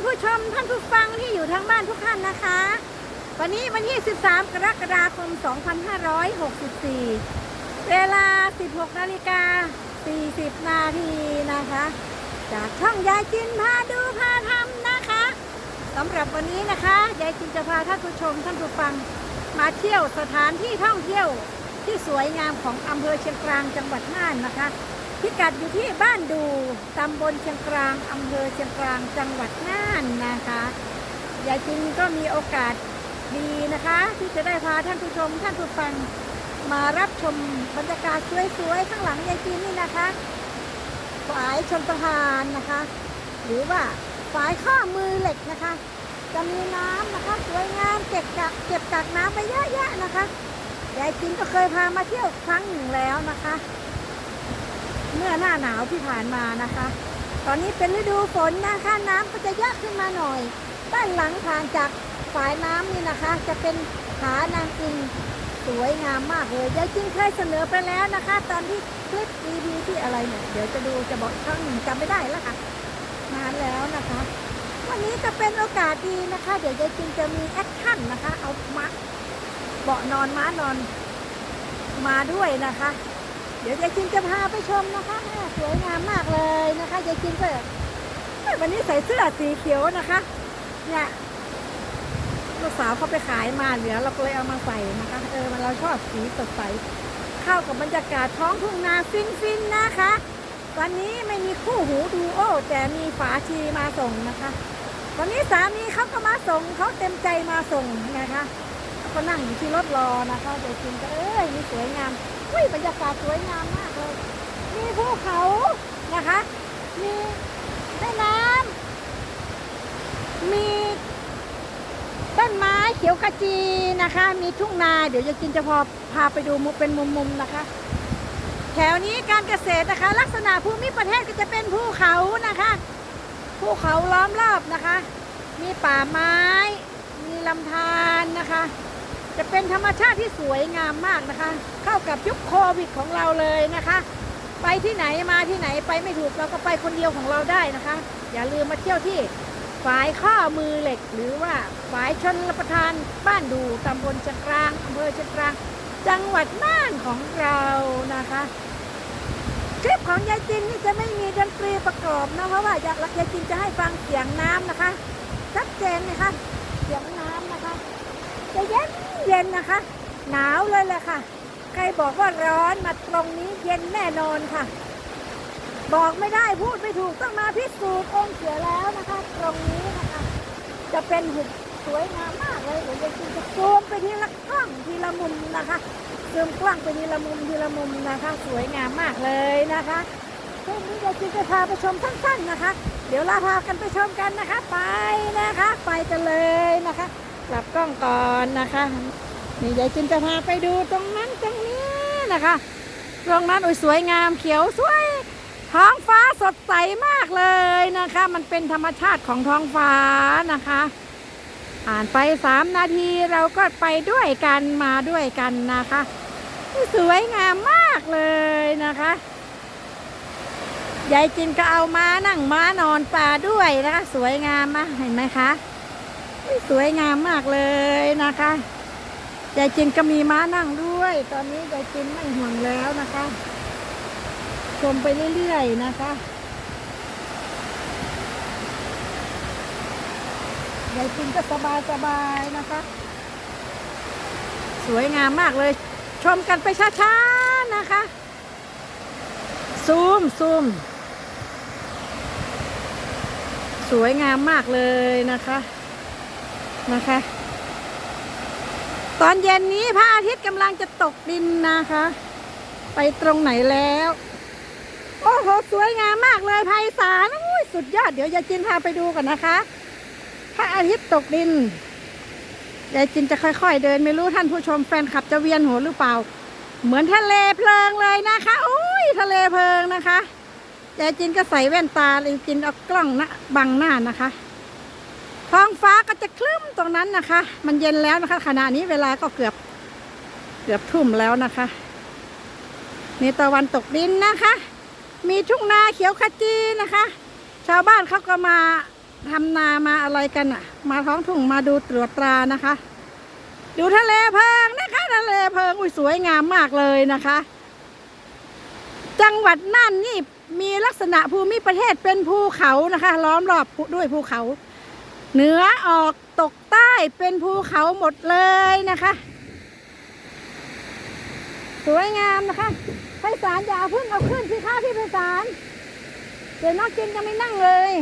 านผู้ชมท่านผู้ฟังที่อยู่ทางบ้านทุกท่านนะคะ วันนี้วันที่ 13 กรกฎาคม 2564 เวลา 16 นาฬิกา 40 นาทีนะคะ จากช่องยายจินพาดูพาทำนะคะสำหรับวันนี้นะคะยายจินจะพาท่านผู้ชมท่านผู้ฟังมาเที่ยวสถานที่ท่องเที่ยวที่สวยงามของอำเภอเชียงกลางจังหวัดน่านนะคะ พิกัดอยู่ที่บ้านดูตำบลเชียงกลางอำเภอเชียงกลางจังหวัดน่านนะคะยายจินก็มีโอกาสดีนะคะ ที่จะได้พาท่านผู้ชมท่านผู้ฟังมารับชมบรรยากาศสวยๆข้างหลังยายจินนี่นะคะฝายชนประทานนะคะ หรือว่าฝายข้อมือเหล็กนะคะ จะมีน้ำนะคะสวยงามเก็บกักเก็บกักน้ำไปเยอะแยะนะคะยายจินก็เคยพามาเที่ยวครั้งหนึ่งแล้วนะคะ เมื่อหน้าหนาวที่ผ่านมานะคะ ตอนนี้เป็นฤดูฝนนะคะน้ำก็จะเยอะขึ้นมาหน่อย ด้านหลังผ่านจากฝายน้ำนี่นะคะ จะเป็นผานางอินสวยงามมากเลยยายจินเคยเสนอไปแล้วนะคะ ตอนที่คลิปดีดีที่อะไรเนี่ยเดี๋ยวจะดูจะบอกครั้งหนึ่งจำไม่ได้แล้วค่ะนานแล้วนะคะ วันนี้จะเป็นโอกาสดีนะคะ เดี๋ยวยายจินจะมีแอคชั่นนะคะ เอามาเบาะนอนม้านอนมาด้วยนะคะ เดี๋ยวยายจินจะพาไปชมนะคะแม่สวยงามมากเลยนะคะยายจินก็เอ้ยวันนี้ใส่เสื้อสีเขียวนะคะ เนี่ยลูกสาวเขาไปขายมาเหลือเราก็เลยเอามาใส่นะคะ เออมันเราชอบสีสดใสเข้ากับบรรยากาศท้องทุ่งนาฟินฟินนะคะ วันนี้ไม่มีคู่หูดูโอแต่มีฝาชีมาส่งนะคะ วันนี้สามีเขาก็มาส่งเขาเต็มใจมาส่งนะคะ ก็นั่งอยู่ที่รถรอนะคะเดี๋ยวจินก็เอ้ยนี่สวยงามอุ้ยบรรยากาศสวยงามมากเลย มีภูเขานะคะ มีแม่น้ำมีต้นไม้เขียวขจีนะคะ มีทุ่งนา เดี๋ยวจะกินจะพอพาไปดูมุมเป็นมุมๆนะคะ แถวนี้การเกษตรนะคะ ลักษณะภูมิประเทศก็จะเป็นภูเขานะคะภูเขาล้อมรอบนะคะ มีป่าไม้ มีลำธารนะคะ จะเป็นธรรมชาติที่สวยงามมากนะคะ เข้ากับยุคโควิดของเราเลยนะคะ ไปที่ไหนมาที่ไหนไปไม่ถูกเราก็ไปคนเดียวของเราได้นะคะ อย่าลืมมาเที่ยวที่ฝายข้อมือเหล็ก หรือว่าฝายชนรประทานบ้านดูตำบลชียงกลางอำเภอชียงกลาง จังหวัดน่านของเรานะคะ คลิปของยายจินนี่จะไม่มีดนตรีประกอบนะเพราะว่าอยายยายจินจะให้ฟังเสียงน้ำนะคะชัดเจนนะคะเสียงน้ำนะคะ จะเย็นเย็นนะคะ หนาวเลยแหละค่ะ ใครบอกว่าร้อนมาตรงนี้เย็นแน่นอนค่ะ บอกไม่ได้พูดไม่ถูกต้องมาพิสูจน์องเสียแล้วนะคะ ตรงนี้นะคะ จะเป็นหุบสวยงามมากเลยเดี๋ยวจินจะซูมไปทีละกล้องทีละมุมนะคะซูมกล้องไปทีละมุมทีละมุมนะคะ สวยงามมากเลยนะคะเช่นนี้ยายจินจะพาไปชมสั้นๆนะคะ เดี๋ยวลาพากันไปชมกันนะคะ ไปนะคะ ไปกันเลยนะคะ กลับกล้องก่อนนะคะนี่ยายจินจะพาไปดูตรงนั้นตรงนี้นะคะตรงนั้นอุ้ยสวยงามเขียวสวย ท้องฟ้าสดใสมากเลยนะคะ มันเป็นธรรมชาติของท้องฟ้านะคะผ่านไปสามนาทีเราก็ไปด้วยกันมาด้วยกันนะคะสวยงามมากเลยนะคะยายจินก็เอาม้านั่งม้านอนป่าด้วยนะคะ สวยงามมากเห็นไหมคะ สวยงามมากเลยนะคะยายจินก็มีม้านั่งด้วย ตอนนี้ยายจินไม่ห่วงแล้วนะคะ ชมไปเรื่อยๆนะคะยายจินก็สบายสบายๆนะคะ สวยงามมากเลย ชมกันไปช้าๆนะคะ ซูมซูมสวยงามมากเลยนะคะ นะคะ ตอนเย็นนี้พระอาทิตย์กำลังจะตกดินนะคะ ไปตรงไหนแล้ว โอ้โห สวยงามมากเลยไพศาลอุ้ยสุดยอด เดี๋ยวยายจินพาไปดูก่อนนะคะ พระอาทิตย์ตกดินยายจินจะค่อย ๆ เดิน ไม่รู้ท่านผู้ชมแฟนคลับจะเวียนหัวหรือเปล่า เหมือนทะเลเพลิงเลยนะคะอุ้ยทะเลเพลิงนะคะยายจินก็ใส่แว่นตาเลยจินเอากล้องนะบังหน้านะคะ ท้องฟ้าก็จะคลึ้มตรงนั้นนะคะ มันเย็นแล้วนะคะ ขณะนี้เวลาก็เกือบเกือบทุ่มแล้วนะคะนี่ตะวันตกดินนะคะ มีทุ่งนาเขียวขจีนะคะ ชาวบ้านเขาก็มาทำนามาอะไรกันอะ มาท้องทุ่งมาดูตรวจตรานะคะ ดูทะเลเพลิงนะคะทะเลเพลิงอุ้ยสวยงามมากเลยนะคะ จังหวัดน่านนี่มีลักษณะภูมิประเทศเป็นภูเขานะคะ ล้อมรอบด้วยภูเขา เหนือออกตกใต้เป็นภูเขาหมดเลยนะคะ สวยงามนะคะไพศาลอย่าเอาพึ่งเอาขึ้นสิคะพี่ไพศาลเดี๋ยวนอกกินจะไม่นั่งเลย